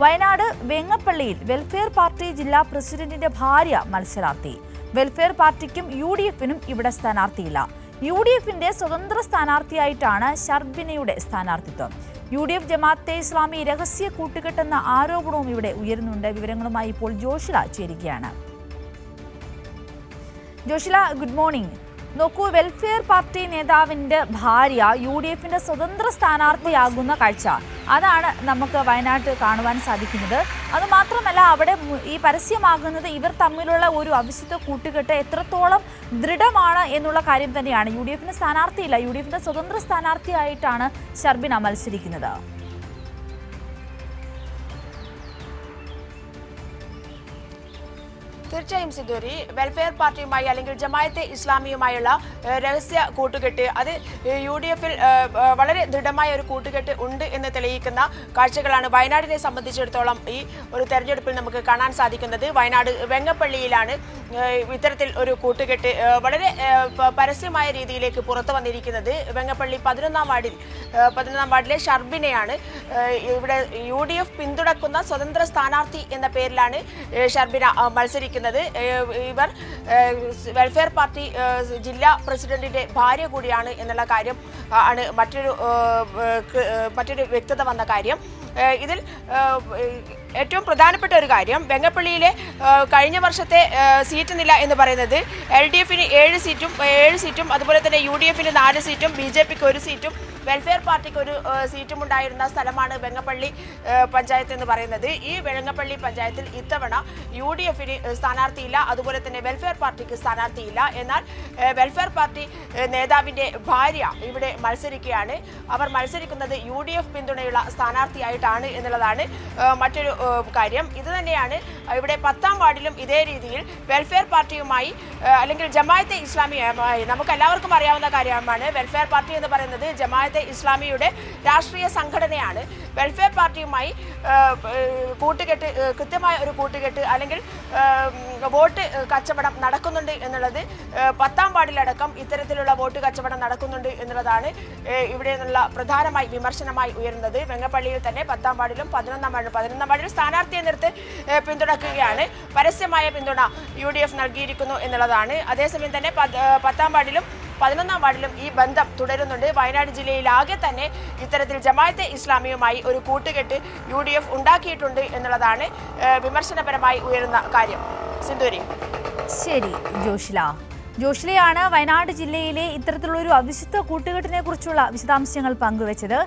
Wayanad വെങ്ങപ്പള്ളിയിൽ welfare party ജില്ലാ പ്രസിഡന്റിന്റെ ഭാര്യ മത്സരാർത്ഥി. വെൽഫെയർ പാർട്ടിക്കും യു ഡി എഫിനും ഇവിടെ സ്ഥാനാർത്ഥിയില്ല. യു ഡി എഫിന്റെ സ്വതന്ത്ര സ്ഥാനാർത്ഥിയായിട്ടാണ് ഷർബിനയുടെ സ്ഥാനാർത്ഥിത്വം. U D F Jamaat-e Islami രഹസ്യ കൂട്ടുകെട്ടെന്ന ആരോപണവും ഇവിടെ ഉയരുന്നുണ്ട്. വിവരങ്ങളുമായി ഇപ്പോൾ ജോഷില ചേരുകയാണ്. ജോഷില ഗുഡ് മോർണിംഗ് നോക്കൂ വെൽഫെയർ പാർട്ടി നേതാവിന്റെ ഭാര്യ യു ഡി എഫിന്റെ സ്വതന്ത്ര സ്ഥാനാർത്ഥിയാകുന്ന കാഴ്ച. അതാണ് നമുക്ക് വയനാട്ട് കാണുവാൻ സാധിക്കുന്നത്. അതുമാത്രമല്ല അവിടെ ഈ പരസ്യമാകുന്നത് ഇവർ തമ്മിലുള്ള ഒരു അവിശുദ്ധ കൂട്ടുകെട്ട് എത്രത്തോളം ദൃഢമാണ് എന്നുള്ള കാര്യം തന്നെയാണ്. യു ഡി എഫിന് സ്ഥാനാർത്ഥിയില്ല യു ഡി എഫിന്റെ സ്വതന്ത്ര സ്ഥാനാർത്ഥിയായിട്ടാണ് ഷർബിന മത്സരിക്കുന്നത്. തീർച്ചയായും സിദ്ധൂരി വെൽഫെയർ പാർട്ടിയുമായി അല്ലെങ്കിൽ ജമായത്തെ ഇസ്ലാമിയുമായുള്ള രഹസ്യ കൂട്ടുകെട്ട് അത് യു ഡി എഫിൽ വളരെ ദൃഢമായ ഒരു കൂട്ടുകെട്ട് ഉണ്ട് എന്ന് തെളിയിക്കുന്ന കാഴ്ചകളാണ് വയനാടിനെ സംബന്ധിച്ചിടത്തോളം ഈ ഒരു തെരഞ്ഞെടുപ്പിൽ നമുക്ക് കാണാൻ സാധിക്കുന്നത്. വയനാട് വെങ്ങപ്പള്ളിയിലാണ് ഇത്തരത്തിൽ ഒരു കൂട്ടുകെട്ട് വളരെ പരസ്യമായ രീതിയിലേക്ക് പുറത്തു വന്നിരിക്കുന്നത്. വെങ്ങപ്പള്ളി പതിനൊന്നാം വാർഡിൽ പതിനൊന്നാം വാർഡിലെ ഷർബിനെയാണ്. ഇവിടെ യു ഡി എഫ് പിന്തുണക്കുന്ന സ്വതന്ത്ര സ്ഥാനാർത്ഥി എന്ന പേരിലാണ് ഷർബിന മത്സരിക്കുന്നത്. ഏഹ്, ഇവർ വെൽഫെയർ പാർട്ടി ജില്ലാ പ്രസിഡന്റിന്റെ ഭാര്യ കൂടിയാണ് എന്നുള്ള കാര്യം ആണ് മറ്റൊരു മറ്റൊരു വ്യക്തത വന്ന കാര്യം. ഇതിൽ ഏറ്റവും പ്രധാനപ്പെട്ട ഒരു കാര്യം വെങ്ങപ്പള്ളിയിലെ കഴിഞ്ഞ വർഷത്തെ സീറ്റ് നില എന്ന് പറയുന്നത്. എൽ ഡി എഫിന് ഏഴ് സീറ്റും ഏഴ് സീറ്റും അതുപോലെ തന്നെ യു ഡി എഫിന് നാല് സീറ്റും ബി ജെ പിക്ക് ഒരു സീറ്റും വെൽഫെയർ പാർട്ടിക്ക് ഒരു സീറ്റും ഉണ്ടായിരുന്ന സ്ഥലമാണ് വെങ്ങപ്പള്ളി പഞ്ചായത്ത് എന്ന് പറയുന്നത്. ഈ വെങ്ങപ്പള്ളി പഞ്ചായത്തിൽ ഇത്തവണ യു ഡി എഫിന് സ്ഥാനാർത്ഥിയില്ല അതുപോലെ തന്നെ വെൽഫെയർ പാർട്ടിക്ക് സ്ഥാനാർത്ഥിയില്ല. എന്നാൽ വെൽഫെയർ പാർട്ടി നേതാവിന്റെ ഭാര്യ ഇവിടെ മത്സരിക്കുകയാണ്. അവർ മത്സരിക്കുന്നത് യു ഡി എഫ് പിന്തുണയുള്ള സ്ഥാനാർത്ഥിയായിട്ടാണ് എന്നുള്ളതാണ് മറ്റൊരു കാര്യം. ഇത് തന്നെയാണ് ഇവിടെ പത്താം വാർഡിലും ഇതേ രീതിയിൽ വെൽഫെയർ പാർട്ടിയുമായി അല്ലെങ്കിൽ ജമായത്തെ ഇസ്ലാമിയുമായി നമുക്ക് എല്ലാവർക്കും അറിയാവുന്ന കാര്യമാണ്. വെൽഫെയർ പാർട്ടി എന്ന് പറയുന്നത് ജമായത്തെ ഇസ്ലാമിയുടെ രാഷ്ട്രീയ സംഘടനയാണ്. വെൽഫെയർ പാർട്ടിയുമായി കൂട്ടുകെട്ട് കൃത്യമായ ഒരു കൂട്ടുകെട്ട് അല്ലെങ്കിൽ വോട്ട് കച്ചവടം നടക്കുന്നുണ്ട് എന്നുള്ളത് പത്താം വാർഡിലടക്കം ഇത്തരത്തിലുള്ള വോട്ട് കച്ചവടം നടക്കുന്നുണ്ട് എന്നുള്ളതാണ് ഇവിടെ നിന്നുള്ള പ്രധാനമായി വിമർശനമായി ഉയരുന്നത്. വെങ്ങപ്പള്ളിയിൽ തന്നെ പത്താം വാർഡിലും പതിനൊന്നാം വാർഡിലും പതിനൊന്നാം വാർഡിൽ സ്ഥാനാർത്ഥിയെ നിർത്ത് പിന്തുണക്കുകയാണ്. പരസ്യമായ പിന്തുണ യു ഡി എഫ് നൽകിയിരിക്കുന്നു എന്നുള്ളതാണ്. അതേസമയം തന്നെ പത്- പത്താം വാർഡിലും പതിനൊന്നാം വാർഡിലും ഈ ബന്ധം തുടരുന്നുണ്ട്. വയനാട് ജില്ലയിലാകെ തന്നെ ഇത്തരത്തിൽ ജമായത്തെ ഇസ്ലാമിയുമായി ഒരു കൂട്ടുകെട്ട് യു ഡി എഫ് ഉണ്ടാക്കിയിട്ടുണ്ട് എന്നുള്ളതാണ് വിമർശനപരമായി ഉയരുന്ന കാര്യം. സിന്ധൂരി ശരി ജോഷില. ജോഷിലയാണ് വയനാട് ജില്ലയിലെ ഇത്തരത്തിലുള്ള ഒരു അവിശുദ്ധ കൂട്ടുകെട്ടിനെ കുറിച്ചുള്ള വിശദാംശങ്ങൾ പങ്കുവച്ചത്.